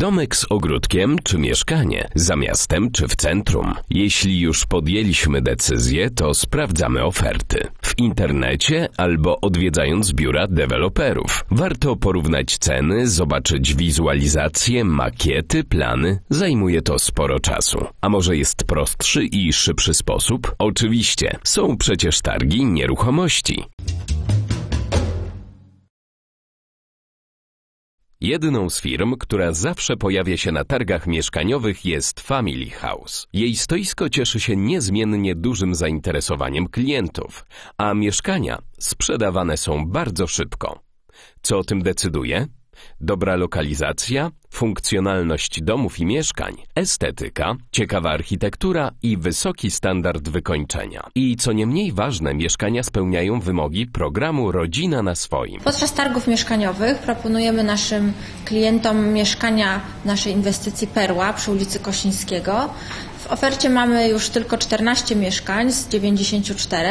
Domek z ogródkiem czy mieszkanie? Za miastem czy w centrum? Jeśli już podjęliśmy decyzję, to sprawdzamy oferty. W internecie albo odwiedzając biura deweloperów. Warto porównać ceny, zobaczyć wizualizacje, makiety, plany. Zajmuje to sporo czasu. A może jest prostszy i szybszy sposób? Oczywiście. Są przecież targi nieruchomości. Jedną z firm, która zawsze pojawia się na targach mieszkaniowych jest Family House. Jej stoisko cieszy się niezmiennie dużym zainteresowaniem klientów, a mieszkania sprzedawane są bardzo szybko. Co o tym decyduje? Dobra lokalizacja, funkcjonalność domów i mieszkań, estetyka, ciekawa architektura i wysoki standard wykończenia. I co nie mniej ważne, mieszkania spełniają wymogi programu Rodzina na swoim. Podczas targów mieszkaniowych proponujemy naszym klientom mieszkania naszej inwestycji Perła przy ulicy Kosińskiego. W ofercie mamy już tylko 14 mieszkań z 94,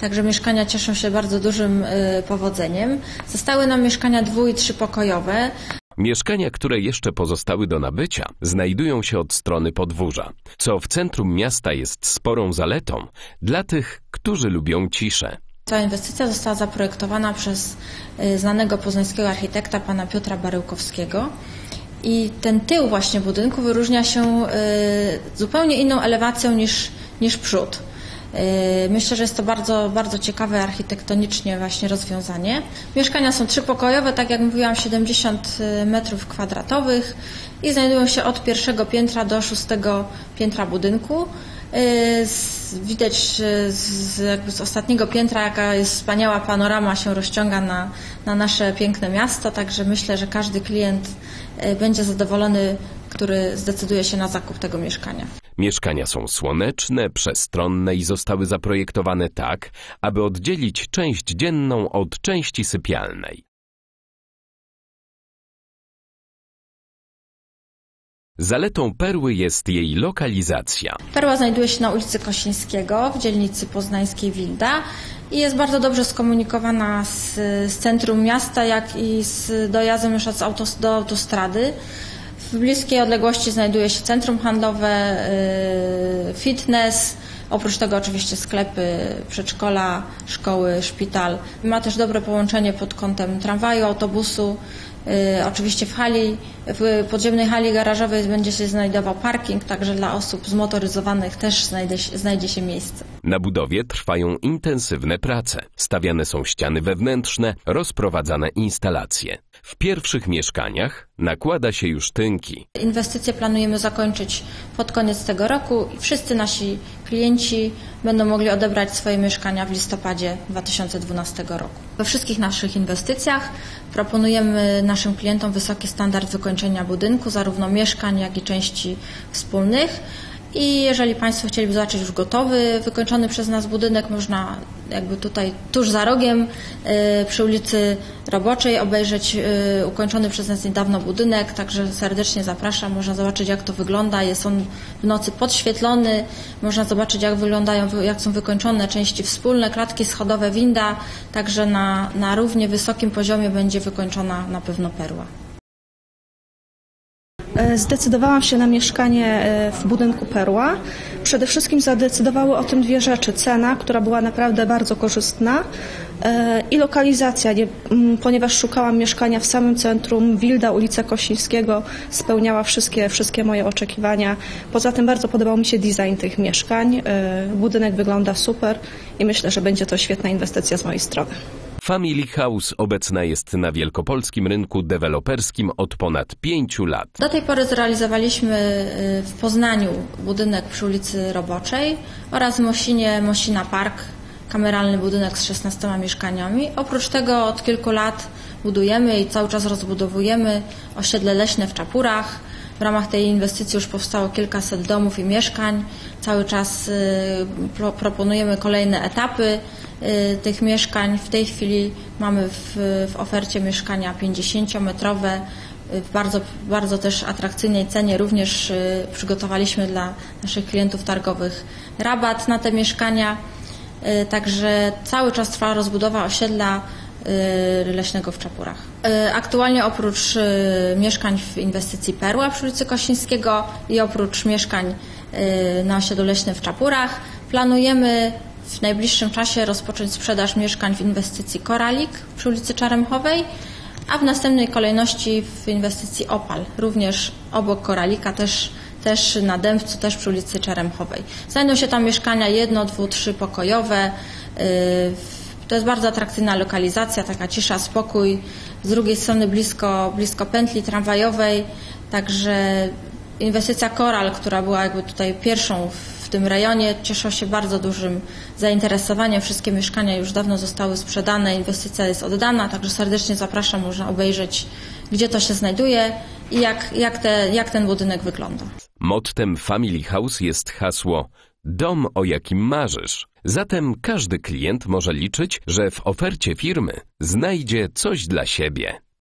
także mieszkania cieszą się bardzo dużym y, powodzeniem. Zostały nam mieszkania dwu- i trzypokojowe. Mieszkania, które jeszcze pozostały do nabycia, znajdują się od strony podwórza, co w centrum miasta jest sporą zaletą dla tych, którzy lubią ciszę. Cała inwestycja została zaprojektowana przez y, znanego poznańskiego architekta pana Piotra Baryłkowskiego. I ten tył właśnie budynku wyróżnia się y, zupełnie inną elewacją niż, niż przód. Y, Myślę, że jest to bardzo, bardzo ciekawe architektonicznie właśnie rozwiązanie. Mieszkania są trzypokojowe, tak jak mówiłam, 70 metrów kwadratowych i znajdują się od pierwszego piętra do szóstego piętra budynku. Y, z- Widać z, jakby z ostatniego piętra, jaka jest wspaniała panorama się rozciąga na, na nasze piękne miasto, także myślę, że każdy klient y, będzie zadowolony, który zdecyduje się na zakup tego mieszkania. Mieszkania są słoneczne, przestronne i zostały zaprojektowane tak, aby oddzielić część dzienną od części sypialnej. Zaletą perły jest jej lokalizacja. Perła znajduje się na ulicy Kosińskiego w dzielnicy poznańskiej Wilda i jest bardzo dobrze skomunikowana z, z centrum miasta, jak i z dojazdem autos, do autostrady. W bliskiej odległości znajduje się centrum handlowe, y, fitness, oprócz tego oczywiście sklepy, przedszkola, szkoły, szpital. Ma też dobre połączenie pod kątem tramwaju, autobusu. Y, Oczywiście w hali, w podziemnej hali garażowej będzie się znajdował parking, także dla osób zmotoryzowanych też znajdzie, znajdzie się miejsce. Na budowie trwają intensywne prace. Stawiane są ściany wewnętrzne, rozprowadzane instalacje. W pierwszych mieszkaniach nakłada się już tynki. Inwestycje planujemy zakończyć pod koniec tego roku i wszyscy nasi klienci będą mogli odebrać swoje mieszkania w listopadzie 2012 roku. We wszystkich naszych inwestycjach proponujemy naszym klientom wysoki standard wykończenia budynku, zarówno mieszkań, jak i części wspólnych. I jeżeli Państwo chcieliby zobaczyć już gotowy, wykończony przez nas budynek, można jakby tutaj tuż za rogiem y, przy ulicy Roboczej obejrzeć y, ukończony przez nas niedawno budynek, także serdecznie zapraszam. Można zobaczyć jak to wygląda. Jest on w nocy podświetlony. Można zobaczyć jak wyglądają, jak są wykończone części wspólne, klatki schodowe, winda. Także na, na równie wysokim poziomie będzie wykończona na pewno perła. E, Zdecydowałam się na mieszkanie e, w budynku Perła. Przede wszystkim zadecydowały o tym dwie rzeczy. Cena, która była naprawdę bardzo korzystna e, i lokalizacja, ponieważ szukałam mieszkania w samym centrum. Wilda, ulica Kosińskiego spełniała wszystkie, wszystkie moje oczekiwania. Poza tym bardzo podobał mi się design tych mieszkań. Budynek wygląda super i myślę, że będzie to świetna inwestycja z mojej strony. Family House obecna jest na wielkopolskim rynku deweloperskim od ponad pięciu lat. Do tej pory zrealizowaliśmy y, w Poznaniu budynek przy ulicy Roboczej oraz Mosinie Mosina Park, kameralny budynek z 16 mieszkaniami. Oprócz tego od kilku lat budujemy i cały czas rozbudowujemy osiedle leśne w Czapurach. W ramach tej inwestycji już powstało kilkaset domów i mieszkań. Cały czas y, pro, proponujemy kolejne etapy y, tych mieszkań. W tej chwili mamy w, w ofercie mieszkania 50-metrowe w bardzo, bardzo też atrakcyjnej cenie. Również y, przygotowaliśmy dla naszych klientów targowych rabat na te mieszkania. Y, Także cały czas trwa rozbudowa osiedla y, leśnego w Czapurach. Y, Aktualnie oprócz y, mieszkań w inwestycji Perła przy ulicy Kosińskiego i oprócz mieszkań y, na osiedlu leśnym w Czapurach planujemy w najbliższym czasie rozpocząć sprzedaż mieszkań w inwestycji Koralik przy ulicy Czaremchowej, a w następnej kolejności w inwestycji Opal, również obok Koralika, też, też na Dębcu, też przy ulicy Czeremchowej. Znajdą się tam mieszkania jedno, dwu, trzy pokojowe. To jest bardzo atrakcyjna lokalizacja, taka cisza, spokój. Z drugiej strony blisko, blisko pętli tramwajowej, także inwestycja Koral, która była jakby tutaj pierwszą w tym rejonie, cieszyła się bardzo dużym zainteresowaniem. Wszystkie mieszkania już dawno zostały sprzedane, inwestycja jest oddana, także serdecznie zapraszam, można obejrzeć, gdzie to się znajduje i jak, jak, te, jak ten budynek wygląda. Mottem Family House jest hasło Dom, o jakim marzysz. Zatem każdy klient może liczyć, że w ofercie firmy znajdzie coś dla siebie.